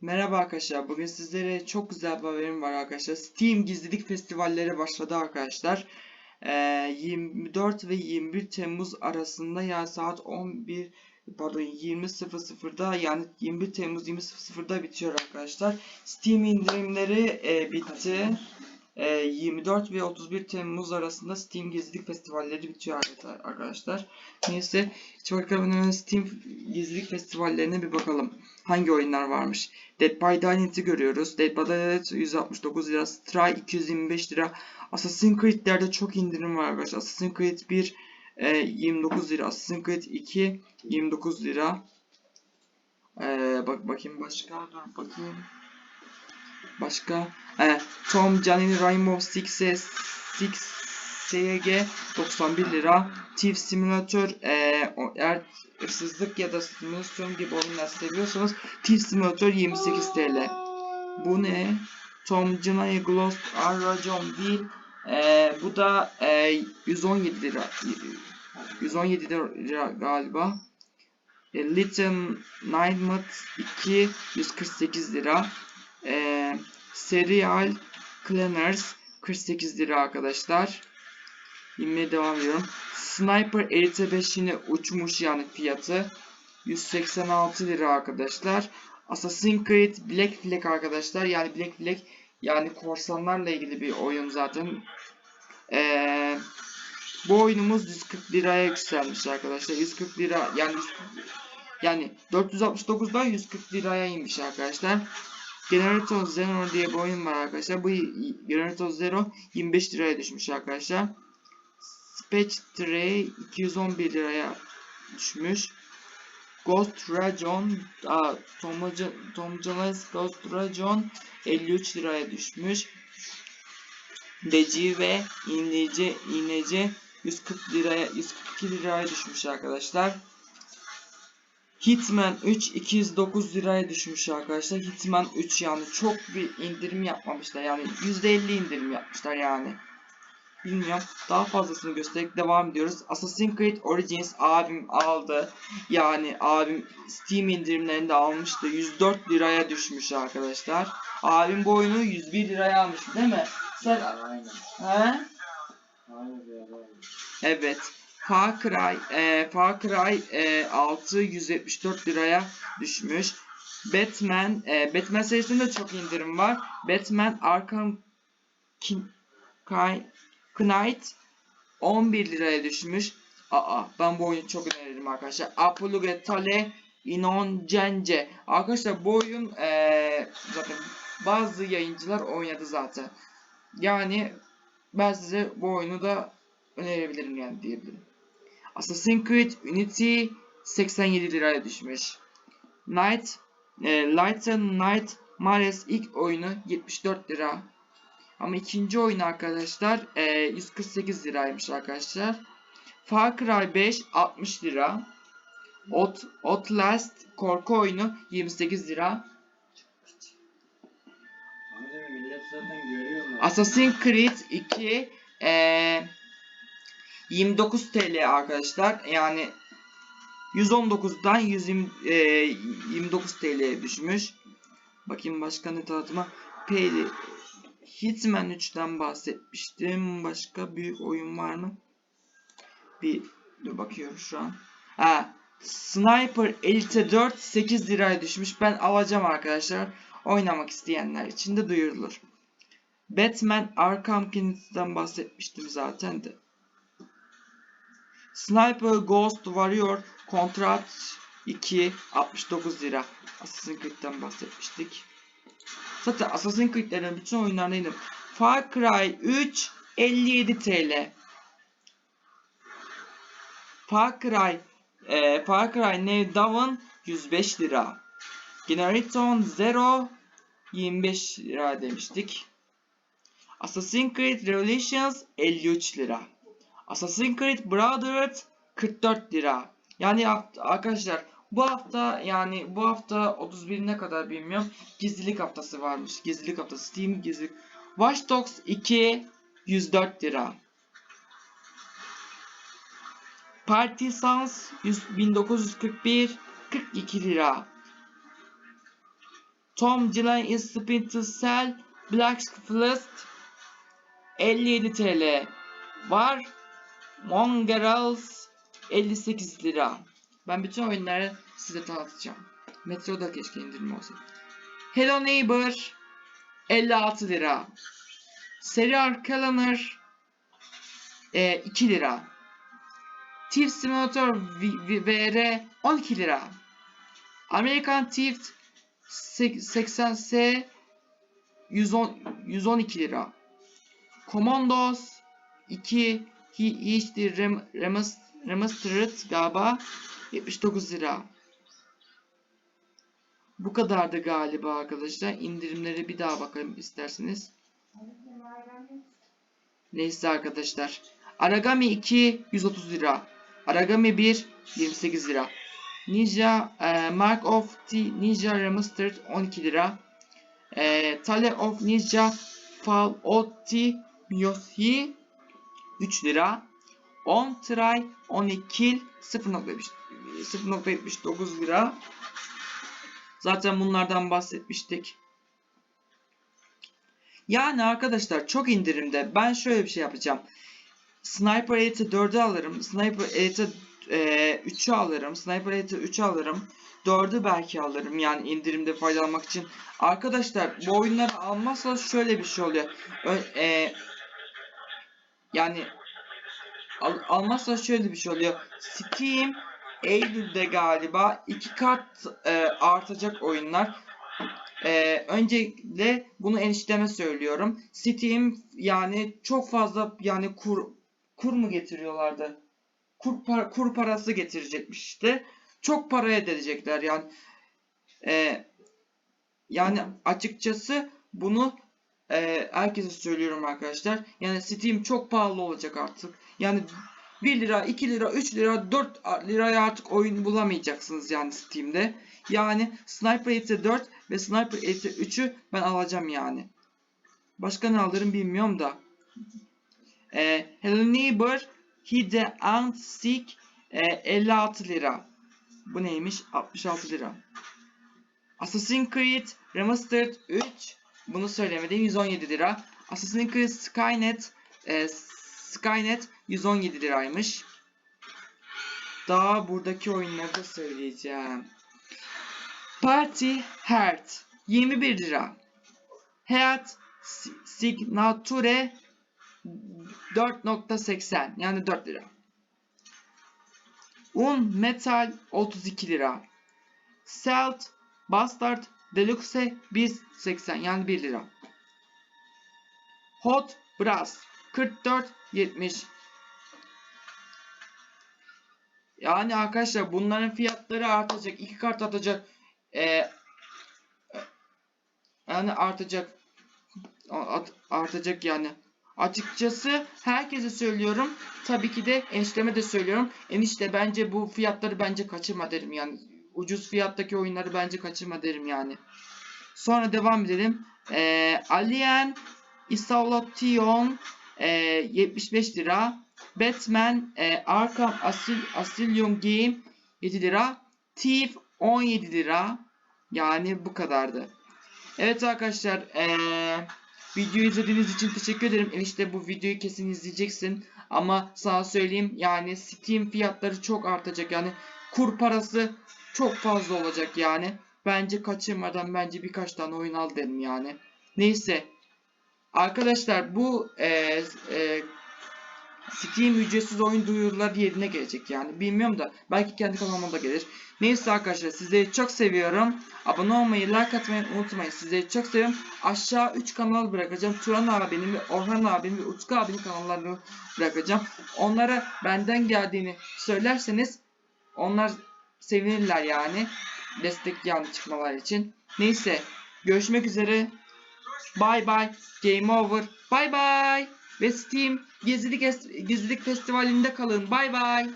Merhaba arkadaşlar. Bugün sizlere çok güzel bir haberim var arkadaşlar. Steam gizlilik festivalleri başladı arkadaşlar. Ee, 24 ve 21 Temmuz arasında yani saat 11 pardon 20.00'da yani 21 Temmuz 20.00'da bitiyor arkadaşlar. Steam indirimleri e, bitti. E, 24 ve 31 Temmuz arasında Steam gizlilik festivalleri bitiyor arkadaşlar. Neyse, çok bakalım Steam gizlilik festivallerine bir bakalım. Hangi oyunlar varmış? Dead by Daylight'ı görüyoruz. Dead by Daylight 169 lira, Stray 225 lira. Assassin's Creed'lerde çok indirim var arkadaşlar. Assassin's Creed 1 e, 29 lira, Assassin's Creed 2 29 lira. E, bak bakayım başka, dur bakayım. Başka e, Tom Canini Rainbow Six Six CG 91 lira. Thief Simulator e, eğer hırsızlık ya da simülasyon gibi oyunlar seviyorsanız Thief Simulator 28 TL. Bu ne? Tom Canini Ghost Aracon değil. E, bu da e, 117 lira. 117 lira galiba. E, Little Nightmare 2 148 lira. E, Serial Cleaners 48 lira arkadaşlar. İnmeye devam ediyorum. Sniper Elite 5 yine uçmuş yani fiyatı. 186 lira arkadaşlar. Assassin's Creed Black Flag arkadaşlar. Yani Black Flag yani korsanlarla ilgili bir oyun zaten. Ee, bu oyunumuz 140 liraya yükselmiş arkadaşlar. 140 lira yani yani 469'dan 140 liraya inmiş arkadaşlar. Generator Zero diye bir oyun var arkadaşlar. Bu Generator Zero 25 liraya düşmüş arkadaşlar. Spectre 211 liraya düşmüş. Ghost Rajon Tom Jones Ghost Rajon 53 liraya düşmüş. Deci ve iğneci iğneci 140 liraya 142 liraya düşmüş arkadaşlar. Hitman 3 209 liraya düşmüş arkadaşlar. Hitman 3 yani çok bir indirim yapmamışlar. Yani %50 indirim yapmışlar yani. Bilmiyorum. Daha fazlasını göstererek devam ediyoruz. Assassin's Creed Origins abim aldı. Yani abim Steam indirimlerinde almıştı. 104 liraya düşmüş arkadaşlar. Abim bu oyunu 101 liraya almış değil mi? Sen... Aynen. He? Aynen. Evet. Far Cry, e, Far Cry e, 6 174 liraya düşmüş. Batman, e, Batman serisinde çok indirim var. Batman Arkham Knight 11 liraya düşmüş. Aa, ben bu oyunu çok öneririm arkadaşlar. Apologetale Inongence. Arkadaşlar bu oyun e, zaten bazı yayıncılar oynadı zaten. Yani ben size bu oyunu da önerebilirim yani diyebilirim. Assassin's Creed Unity 87 liraya düşmüş. Night e, Light and Night Mares ilk oyunu 74 lira. Ama ikinci oyun arkadaşlar e, 148 liraymış arkadaşlar. Far Cry 5 60 lira. Out, Outlast korku oyunu 28 lira. Assassin's Creed 2 e, 29 TL arkadaşlar. Yani 119'dan 120, e, 29 TL'ye düşmüş. Bakayım başka ne tanıtıma. Payli Hitman 3'ten bahsetmiştim. Başka büyük oyun var mı? Bir dur bakıyorum şu an. Ha, Sniper Elite 4 8 liraya düşmüş. Ben alacağım arkadaşlar. Oynamak isteyenler için de duyurulur. Batman Arkham Knight'tan bahsetmiştim zaten de. Sniper Ghost Warrior Contract 2 69 lira. Assassin's Creed'den bahsetmiştik. Zaten Assassin's Creed'lerin bütün oyunlarındaydım. Far Cry 3 57 TL. Far Cry e, Far Cry New Dawn 105 lira. Generator Zero 25 lira demiştik. Assassin's Creed Revelations 53 lira. Assassin's Creed Brotherhood 44 lira. Yani arkadaşlar bu hafta yani bu hafta 31'ine kadar bilmiyorum. Gizlilik haftası varmış. Gizlilik haftası Steam gizlilik. Watch Dogs 2 104 lira. Party Sans 1941 42 lira. Tom Dylan in Splinter Cell Black Fist 57 TL var. Mongrels 58 lira. Ben bütün oyunları size tanıtacağım. Metroda keşke indirim olsa. Hello Neighbor 56 lira. Serial Calendar e, 2 lira. Thief Simulator VR 12 lira. American Thief sek- 80S 110 112 lira. Commandos 2 Hi- HD Rem- Remas- Remastered galiba 79 lira. Bu kadardı galiba arkadaşlar. İndirimlere bir daha bakalım isterseniz. Neyse arkadaşlar. Aragami 2 130 lira. Aragami 1 28 lira. Ninja e, Mark of the Ninja Remastered 12 lira. E, Tale of Ninja Fall Otti Miyoshi 3 lira. 10 try 12 kill 0.70 0.79 lira. Zaten bunlardan bahsetmiştik. Yani arkadaşlar çok indirimde. Ben şöyle bir şey yapacağım. Sniper Elite 4'ü alırım. Sniper Elite e, 3'ü alırım. Sniper Elite 3'ü alırım. 4'ü belki alırım yani indirimde faydalanmak için. Arkadaşlar bu oyunları almazsanız şöyle bir şey oluyor. Ö- e, yani al, almazsanız şöyle bir şey oluyor. Steam Eylül'de galiba iki kat e, artacak oyunlar. E, öncelikle bunu enişteme söylüyorum. Steam yani çok fazla yani kur kur mu getiriyorlardı? Kur, par- kur parası getirecekmiş işte. Çok para edecekler yani. E, yani açıkçası bunu e, herkese söylüyorum arkadaşlar. Yani Steam çok pahalı olacak artık. Yani 1 lira, 2 lira, 3 lira, 4 liraya artık oyun bulamayacaksınız yani Steam'de. Yani Sniper Elite 4 ve Sniper Elite 3'ü ben alacağım yani. Başka ne alırım bilmiyorum da. Ee, Hello Neighbor Hide and Seek e, 56 lira. Bu neymiş? 66 lira. Assassin's Creed Remastered 3 bunu söylemedim 117 lira. Assassin's Creed Skynet e, Skynet 117 liraymış. Daha buradaki oyunları da söyleyeceğim. Party Heart 21 lira. Hayat Si- Signature 4.80 yani 4 lira. Un Metal 32 lira. Selt Bastard Deluxe 1.80 yani 1 lira. Hot Brass 44.70 Yani arkadaşlar bunların fiyatları artacak. iki kart artacak. Ee, yani artacak. Art- artacak yani. Açıkçası herkese söylüyorum. Tabii ki de enişteme de söylüyorum. Enişte bence bu fiyatları bence kaçırma derim yani. Ucuz fiyattaki oyunları bence kaçırma derim yani. Sonra devam edelim. Ee, Alien Isolation e, 75 lira. Batman e, Arkham Asyl Asylum Game 7 lira. Thief 17 lira. Yani bu kadardı. Evet arkadaşlar eee videoyu izlediğiniz için teşekkür ederim. Enişte bu videoyu kesin izleyeceksin. Ama sana söyleyeyim yani Steam fiyatları çok artacak. Yani kur parası çok fazla olacak yani. Bence kaçırmadan bence birkaç tane oyun al derim yani. Neyse. Arkadaşlar bu eee eee Steam ücretsiz oyun duyuruları yerine gelecek yani. Bilmiyorum da belki kendi kanalıma da gelir. Neyse arkadaşlar sizleri çok seviyorum. Abone olmayı, like atmayı unutmayın. Sizleri çok seviyorum. Aşağı 3 kanal bırakacağım. Turan abinin ve Orhan abinin ve Utku abinin kanallarını bırakacağım. Onlara benden geldiğini söylerseniz onlar sevinirler yani. Destek yani çıkmalar için. Neyse. Görüşmek üzere. Bye bye. Game over. Bye bye. Ve Steam Gezilik, Es- Gezilik Festivali'nde kalın. Bye bye.